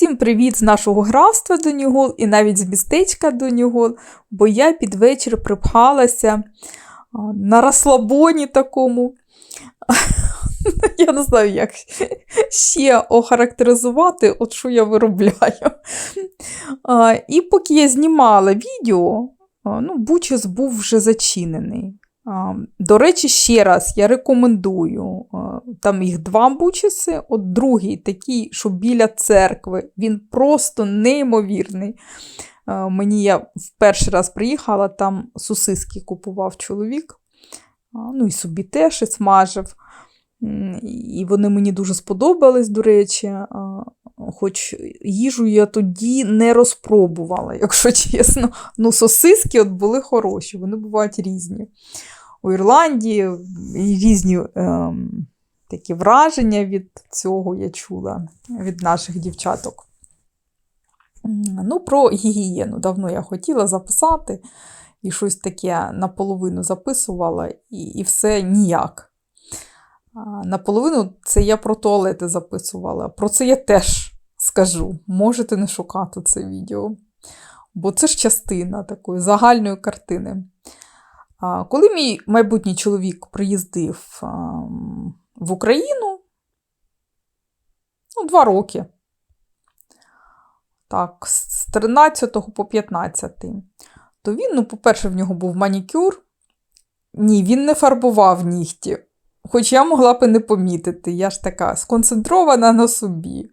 Всім привіт з нашого графства до Нюгол і навіть з містечка до Нюгол, бо я під вечір припхалася на розслабоні такому. Я не знаю, як ще охарактеризувати, от що я виробляю. І поки я знімала відео, ну, Бучес був вже зачинений. До речі, ще раз я рекомендую. Там їх два бучеси, от другий такий, що біля церкви. Він просто неймовірний. Мені я в перший раз приїхала, там сосиски купував чоловік. Ну і собі теж і смажив. І вони мені дуже сподобались, до речі. Хоч їжу я тоді не розпробувала, якщо чесно. Ну, сосиски от були хороші, вони бувають різні. У Ірландії різні ем, такі враження від цього я чула від наших дівчаток. Ну, про гігієну. Давно я хотіла записати і щось таке наполовину записувала, і, і все ніяк. Наполовину це я про туалети записувала. Про це я теж скажу. Можете не шукати це відео. Бо це ж частина такої загальної картини. Коли мій майбутній чоловік приїздив в Україну, ну, два роки. Так, з 13 по 15. То він, ну, по-перше, в нього був манікюр. Ні, він не фарбував нігті. Хоч я могла б і не помітити, я ж така сконцентрована на собі.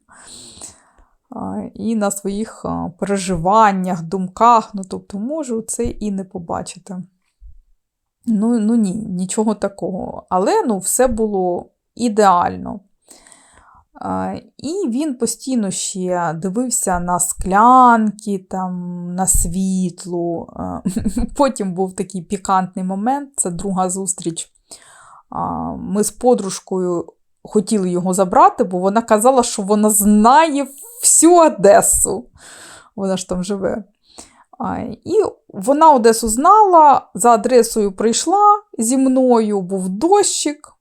І на своїх переживаннях, думках, ну, тобто, можу це і не побачити. Ну, ну ні, нічого такого. Але ну, все було ідеально. І він постійно ще дивився на склянки, там, на світло. Потім був такий пікантний момент, це друга зустріч. Ми з подружкою хотіли його забрати, бо вона казала, що вона знає всю Одесу. Вона ж там живе. І вона Одесу знала, за адресою прийшла зі мною, був дощик,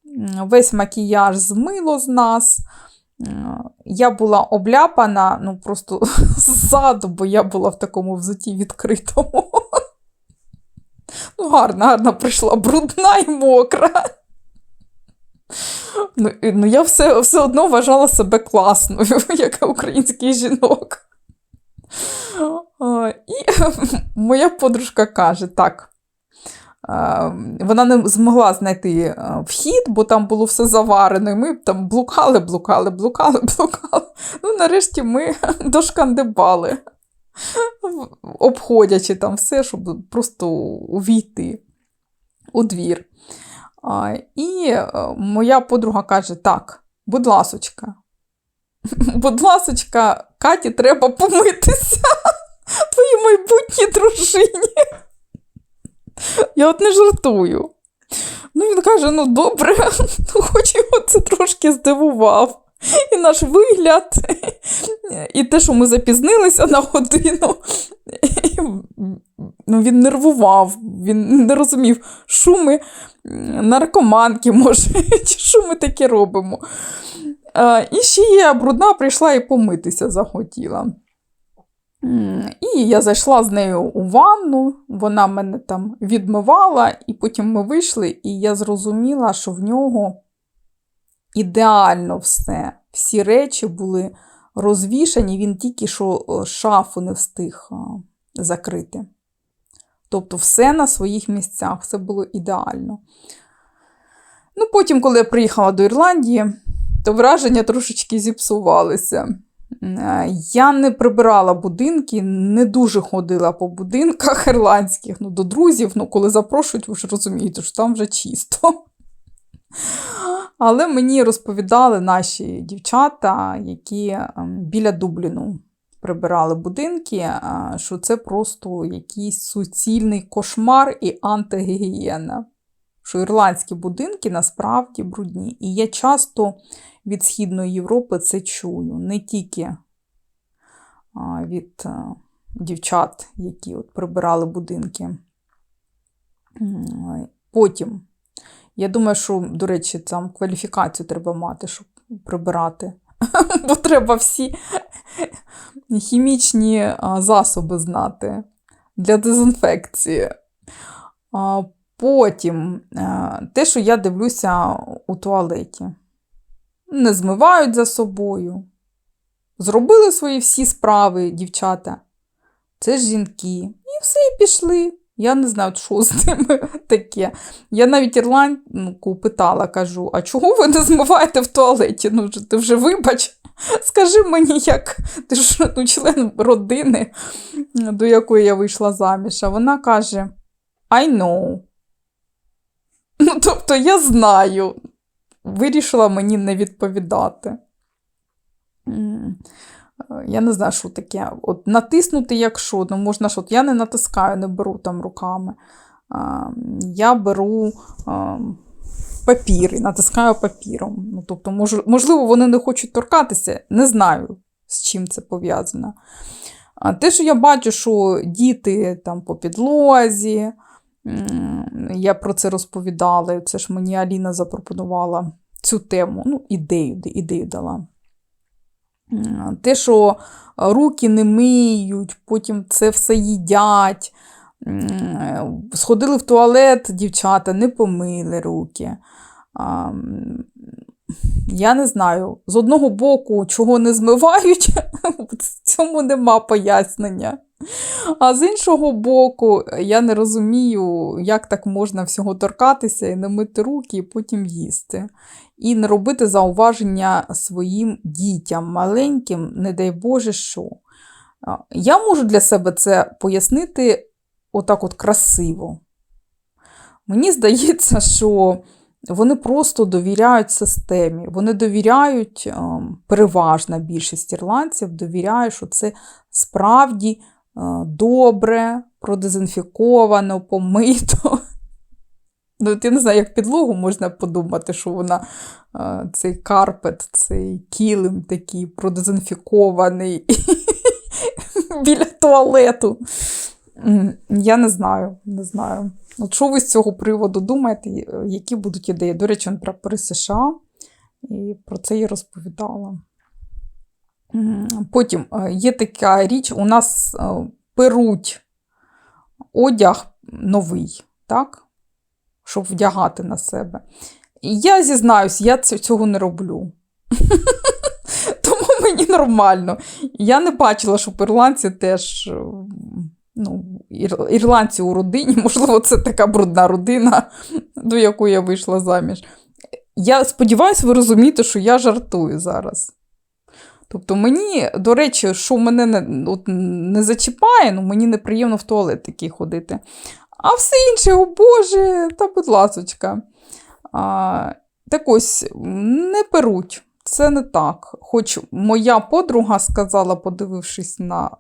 весь макіяж змило з нас. Я була обляпана, ну просто ззаду, бо я була в такому взуті відкритому. Ну, гарна, гарна прийшла, брудна і мокра. Ну, ну я все, все одно вважала себе класною, як український жінок. А, І моя подружка каже: так. Вона не змогла знайти вхід, бо там було все заварено, і ми там блукали, блукали, блукали, блукали. Ну, нарешті ми дошкандибали, обходячи там все, щоб просто увійти у двір. І е, моя подруга каже: так, будь ласочка, будь ласочка, Каті треба помитися твоїй майбутній дружині. Я от не жартую. Ну, він каже: ну добре, ну, хоч його це трошки здивував. І наш вигляд, і те, що ми запізнилися на годину. Ну, він нервував, він не розумів, що ми наркоманки, може, чи що ми таке робимо. І ще я брудна прийшла і помитися захотіла. І я зайшла з нею у ванну, вона мене там відмивала, і потім ми вийшли, і я зрозуміла, що в нього ідеально все. Всі речі були розвішані, він тільки що е, шафу не встиг закрити. Тобто все на своїх місцях, все було ідеально. Ну, потім, коли я приїхала до Ірландії, то враження трошечки зіпсувалися. Е, Я не прибирала будинки, не дуже ходила по будинках ірландських, ну, до друзів, ну, коли запрошують, ви ж розумієте, що там вже чисто. Але мені розповідали наші дівчата, які ем, біля Дубліну прибирали будинки, що це просто якийсь суцільний кошмар і антигігієна. Що ірландські будинки насправді брудні. І я часто від Східної Європи це чую, не тільки від дівчат, які от прибирали будинки. Потім, я думаю, що, до речі, там кваліфікацію треба мати, щоб прибирати. Бо треба всі хімічні засоби знати для дезінфекції. Потім те, що я дивлюся у туалеті. Не змивають за собою. Зробили свої всі справи, дівчата. Це ж жінки. І все, і пішли. Я не знаю, що з ними таке. Я навіть ірландку питала, кажу: а чого ви не змиваєте в туалеті? Ну, ти вже вибач. Скажи мені, як ти ж ну, член родини, до якої я вийшла заміж. А вона каже: I know. Ну, тобто я знаю. Вирішила мені не відповідати. Е, Я не знаю, що таке. От натиснути, якщо, ну можна от я не натискаю, не беру там руками. А, я беру а, папір і натискаю папіром. Ну, тобто, мож, можливо, вони не хочуть торкатися, не знаю, з чим це пов'язано. А те, що я бачу, що діти там по підлозі, я про це розповідала, це ж мені Аліна запропонувала цю тему, ну, ідею, ідею дала. Те, що руки не миють, потім це все їдять. Сходили в туалет, дівчата, не помили руки. Я не знаю, з одного боку, чого не змивають, цьому нема пояснення. А з іншого боку, я не розумію, як так можна всього торкатися і не мити руки, і потім їсти. І не робити зауваження своїм дітям, маленьким, не дай Боже, що. Я можу для себе це пояснити отак от красиво. Мені здається, що вони просто довіряють системі. Вони довіряють, ем, переважна більшість ірландців довіряє, що це справді е, добре, продезінфіковано, помито. Ну, я не знаю, як підлогу можна подумати, що вона е, цей карпет, цей килим такий продезінфікований біля туалету. Я не знаю, не знаю. От що ви з цього приводу думаєте, які будуть ідеї? До речі, он прапори США, і про це я розповідала. Потім е, є така річ, у нас е, перуть одяг новий, так? щоб вдягати на себе. І я зізнаюсь, я цього не роблю. Тому мені нормально. Я не бачила, щоб ірландці теж. Ну, ір- ірландці у родині, можливо, це така брудна родина, до якої я вийшла заміж. Я сподіваюся, ви розумієте, що я жартую зараз. Тобто мені, до речі, що мене не, от, не зачіпає, ну мені неприємно в туалет такий ходити. А все інше, о Боже, та будь ласочка. А, так ось, не перуть. Це не так. Хоч моя подруга сказала, подивившись на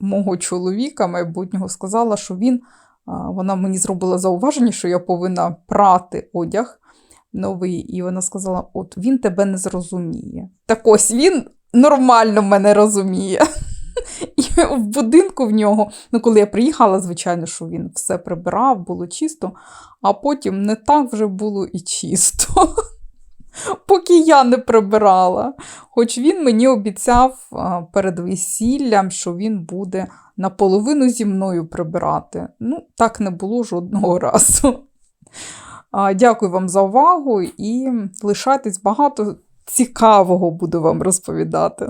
мого чоловіка майбутнього, сказала, що він, вона мені зробила зауваження, що я повинна прати одяг новий, і вона сказала: от він тебе не зрозуміє. Так ось він нормально мене розуміє. І в будинку в нього, ну коли я приїхала, звичайно, що він все прибирав, було чисто, а потім не так вже було і чисто. Поки я не прибирала. Хоч він мені обіцяв перед весіллям, що він буде наполовину зі мною прибирати. Ну, так не було жодного разу. Дякую вам за увагу і лишайтесь багато цікавого буду вам розповідати.